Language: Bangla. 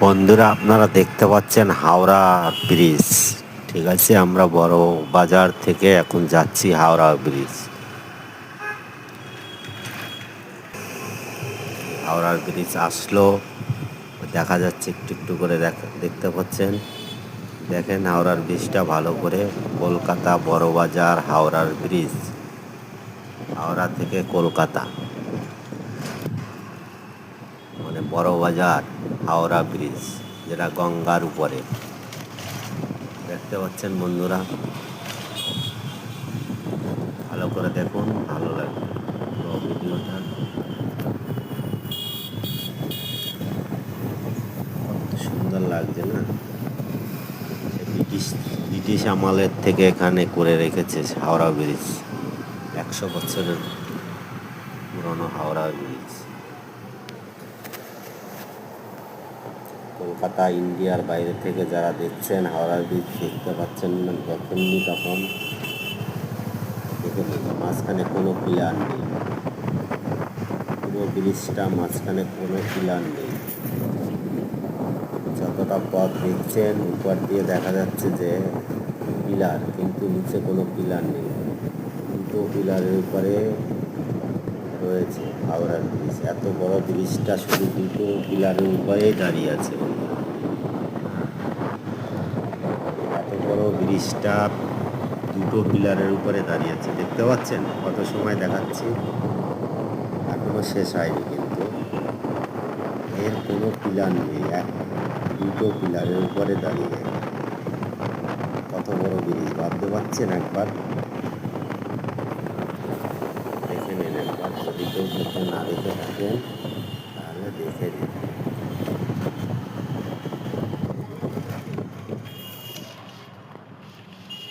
বন্ধুরা, আপনারা দেখতে পাচ্ছেন হাওড়া ব্রিজ। ঠিক আছে, আমরা বড় বাজার থেকে এখন যাচ্ছি হাওড়া ব্রিজ। হাওড়ার ব্রিজ আসলো। দেখা যাচ্ছে, একটু একটু করে দেখ- দেখতে পাচ্ছেন। দেখেন হাওড়ার ব্রিজটা ভালো করে। কলকাতা বড় বাজার, হাওড়ার ব্রিজ। হাওড়া থেকে কলকাতা। মানে বড় বাজার, হাওড়া ব্রিজ, যেটা গঙ্গার উপরে। দেখতে পাচ্ছেন বন্ধুরা? ভালো করে দেখুন, ভালো লাগবে কত সুন্দর লাগছে না? ব্রিটিশ ব্রিটিশ আমলের থেকে এখানে করে রেখেছে হাওড়া ব্রিজ। একশো বছরের পুরনো হাওড়া ব্রিজ। কলকাতা, ইন্ডিয়ার বাইরে থেকে যারা দেখছেন, হাওড়ার ব্রিজ দেখতে পাচ্ছেন দেখেননি তখন মাঝখানে কোনো পিলার নেই। পুরো ব্রিজটা মাঝখানে কোনো পিলার নেই। যতটা পথ দেখছেন, উপর দিয়ে দেখা যাচ্ছে যে পিলার, কিন্তু নিচে কোনো পিলার নেই। দুটো পিলারের উপরে রয়েছে হাওড়ার ব্রিজ এত বড় ব্রিজটা শুধু দুটো পিলারের উপরেই দাঁড়িয়ে আছে বন্ধুরা। এত বড় ব্রিজটা দুটো পিলারের উপরে দাঁড়িয়ে আছে। দেখতে পাচ্ছেন? কত সময় দেখাচ্ছি? এখনও শেষ হয়নি কিন্তু। এর কোনো পিলার নেই। এক, দুটো পিলারের উপরে দাঁড়িয়ে। কত বড় ব্রিজ? ভাবতে পারছেন একবার? দেখে নিন একবার। যদি কেউ না দেখে থাকেন, তাহলে দেখে নিন।